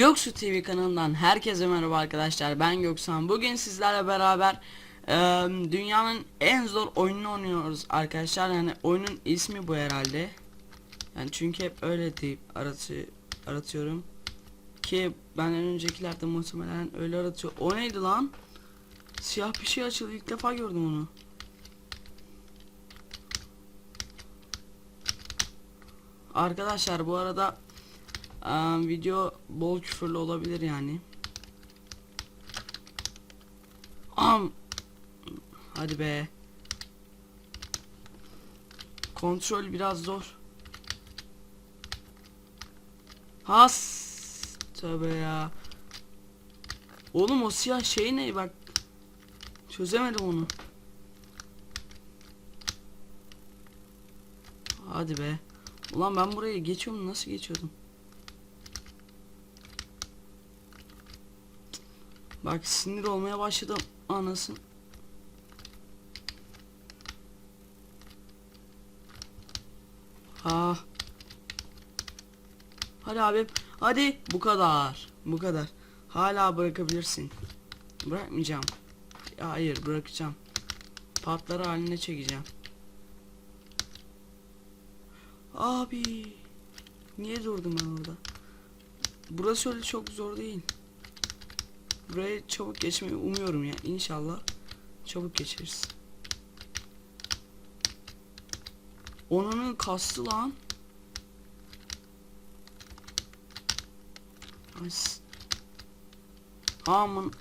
Göksu TV kanalından herkese merhaba arkadaşlar. Ben Göksan. Bugün sizlerle beraber e, dünyanın en zor oyununu oynuyoruz arkadaşlar. Yani oyunun ismi bu herhalde. Yani çünkü hep öyle deyip aratı, aratıyorum. Ki benden öncekilerde muhtemelen öyle aratıyor. O neydi lan? Siyah bir şey açıldı. İlk defa gördüm onu. Arkadaşlar bu arada Eee, video bol küfürlü olabilir yani. Am. Hadi be. Kontrol biraz zor. Has. Tövbe ya. Oğlum o siyah şey ne bak. Çözemedim onu. Hadi be. Ulan ben buraya geçiyorum nasıl geçiyordum? Bak sinir olmaya başladım anasın. Ha. Hadi abi. Hadi bu kadar. Bu kadar. Hala bırakabilirsin. Bırakmayacağım. Ya hayır bırakacağım. Patları haline çekeceğim. Abi. Niye durdum ben orada? Burası öyle çok zor değil. Buraya çabuk geçmeyi umuyorum ya. İnşallah çabuk geçeriz. Onun kastı lan. Aman.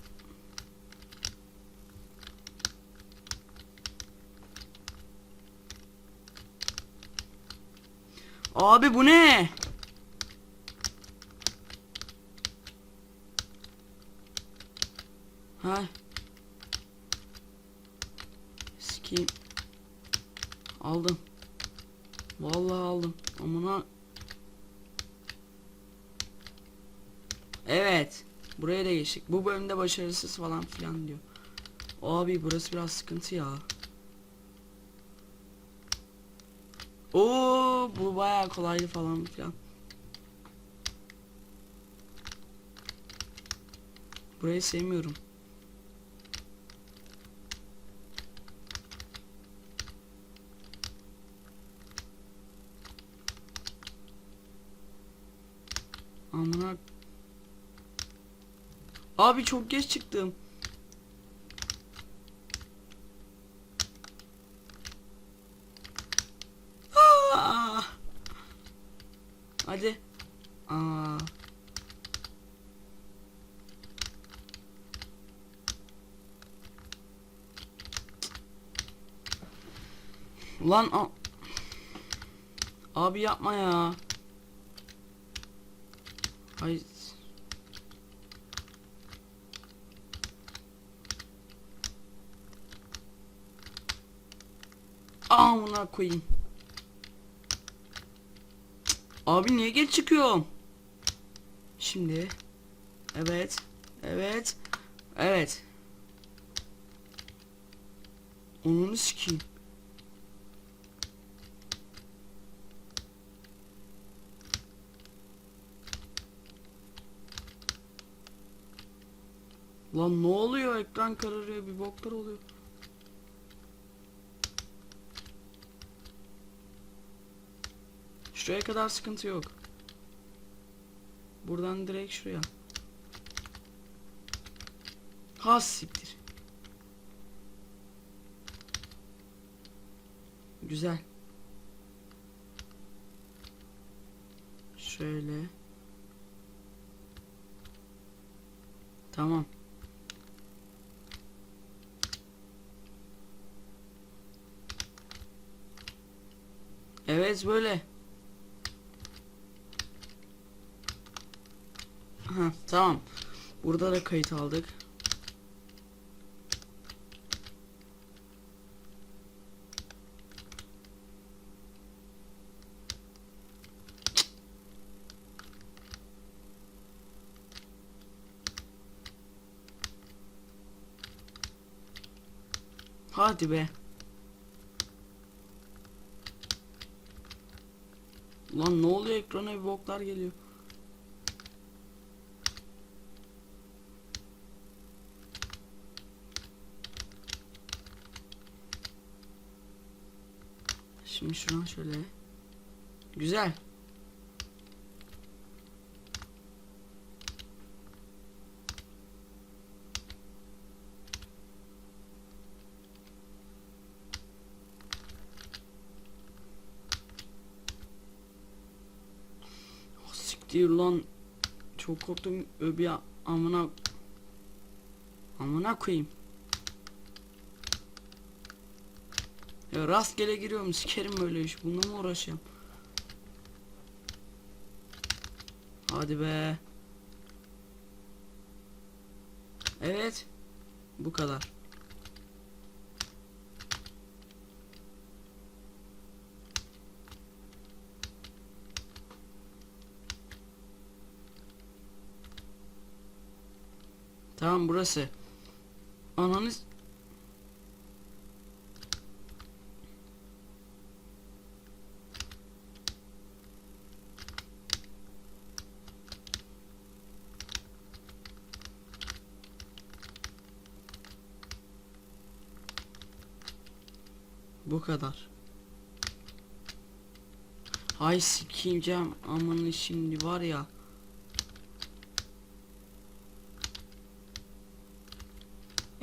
Abi bu ne? Ha. Sikeyim. Aldım. Vallahi aldım. Amına. Evet. Buraya da geçtik. Bu bölümde başarısız falan filan diyor. Abi burası biraz sıkıntı ya. Oo bu bayağı kolaydı falan filan. Burayı sevmiyorum. Amına Abi çok geç çıktım. Aa! Hadi. Aa. Ulan a- Abi yapma ya. Hayır. Amına koyayım. Abi niye geç çıkıyorum? Şimdi. Evet. Evet. Evet. Onu sikeyim. Lan ne oluyor? Ekran kararıyor, bir boklar oluyor. Şuraya kadar sıkıntı yok. Buradan direkt şuraya. Ha siktir. Güzel. Şöyle. Tamam. Evet böyle. Ha tamam. Burada da kayıt aldık. Hadi be. Lan ne oluyor ekrana bir boklar geliyor. Şimdi şuradan şöyle. Güzel. Siktir lan. Çok korktum öbür ya- amına amına koyayım. Ya rastgele giriyorum sikerim böyle iş. Bununla mı uğraşacağım? Hadi be. Evet. Bu kadar. Tamam burası. Ananız Bu kadar. Hay sikeceğim amanı şimdi var ya.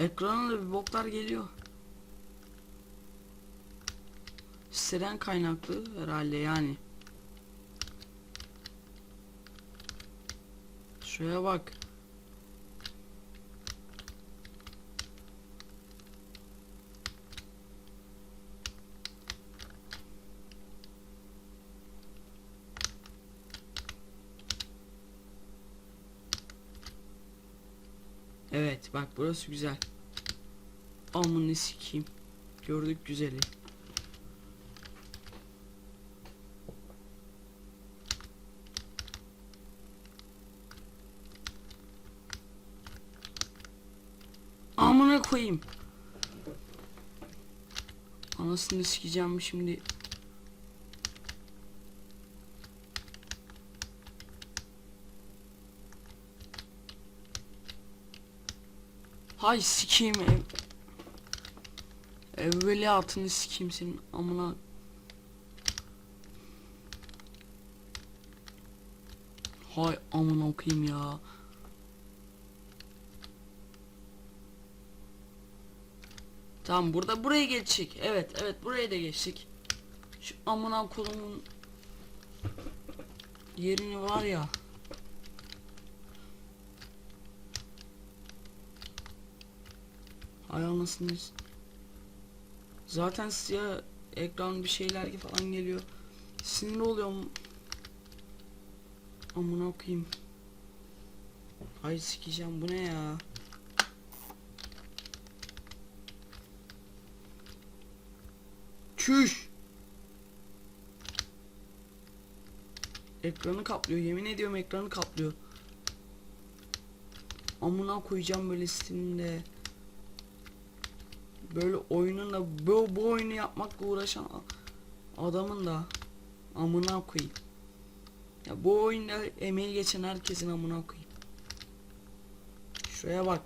Ekrana da bir boklar geliyor. Siteden kaynaklı herhalde yani. Şuraya bak. Evet bak burası güzel. Amını sikeyim. Gördük güzeli. Amına koyayım. Anasını sikeceğim şimdi. Hay sikeyim. Evveliyatını sikeyim senin amına. Hay amına okuyayım ya. Tamam burada buraya geçecek. Evet evet buraya da geçtik. Şu amına kolumun yerini var ya. Hay anasını. Zaten siyah ekran bir şeyler falan geliyor. Sinir oluyorum. Amına koyayım. Hay sikeceğim bu ne ya? Çüş. Ekranı kaplıyor. Yemin ediyorum ekranı kaplıyor. Amına koyacağım böyle Steam'de. Böyle oyunun da bu, bu oyunu yapmakla uğraşan adamın da amına koyayım. Ya bu oyunda emeği geçen herkesin amına koyayım. Şuraya bak.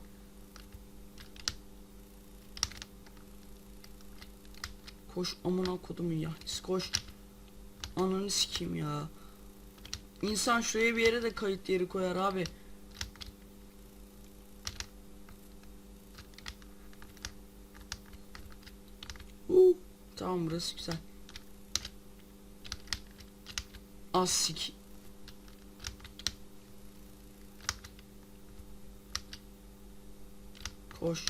Koş amına kodumun ya. Koş. Ananı sikeyim ya. İnsan şuraya bir yere de kayıt yeri koyar abi. Tamam burası güzel. Az sik. Koş.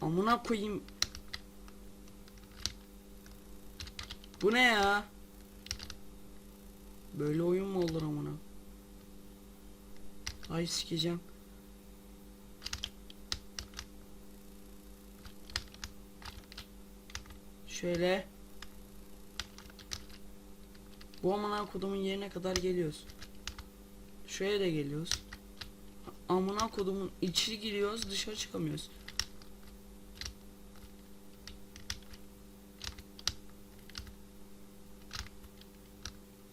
Amına koyayım. Bu ne ya? Böyle oyun mu olur amına? Ay sikeceğim. Şöyle. Bu amına kodumun yerine kadar geliyoruz. Şuraya da geliyoruz. Amına kodumun içi giriyoruz dışarı çıkamıyoruz.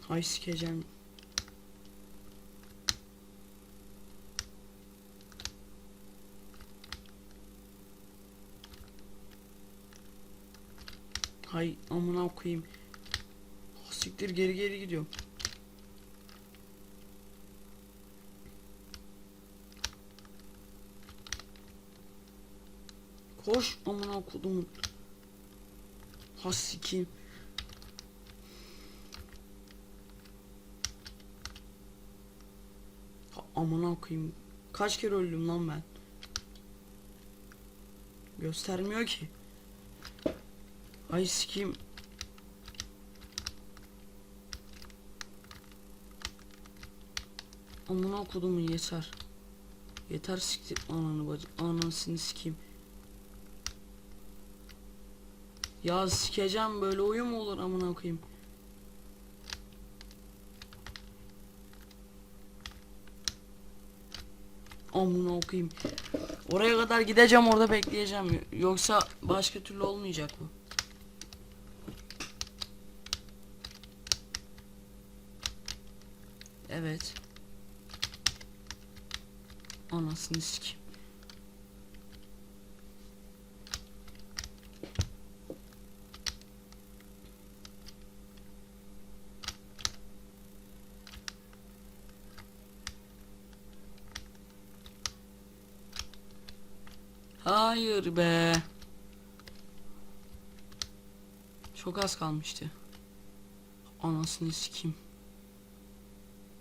Hay sikeceğim. Hay amına koyayım. Ah, Siktir geri geri gidiyorum. Koş amına kodumun. Ha sikeyim. Ha, amına koyayım. Kaç kere öldüm lan ben? Göstermiyor ki. Ay sikeyim. Amına kodumun yeter. Yeter siktir ananı bacı anasını sikeyim. Ya sikeceğim böyle oyun mu olur amına koyayım. Amına koyayım. Oraya kadar gideceğim orada bekleyeceğim. Yoksa başka türlü olmayacak bu. Evet. Anasını sikeyim. Hayır be. Çok az kalmıştı. Anasını sikeyim.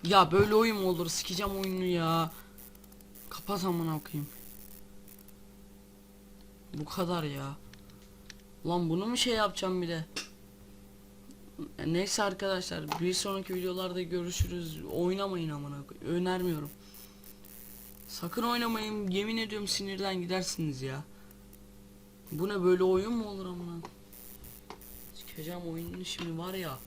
Ya böyle oyun olur? Sikeceğim oyunu ya. Kapat amına koyayım. Bu kadar ya. Lan bunu mu şey yapacağım bir de? Neyse arkadaşlar bir sonraki videolarda görüşürüz. Oynamayın amına koyayım. Önermiyorum. Sakın oynamayın. Yemin ediyorum sinirden gidersiniz ya. Bu ne böyle oyun mu olur amına? Sikeceğim oyununu şimdi var ya.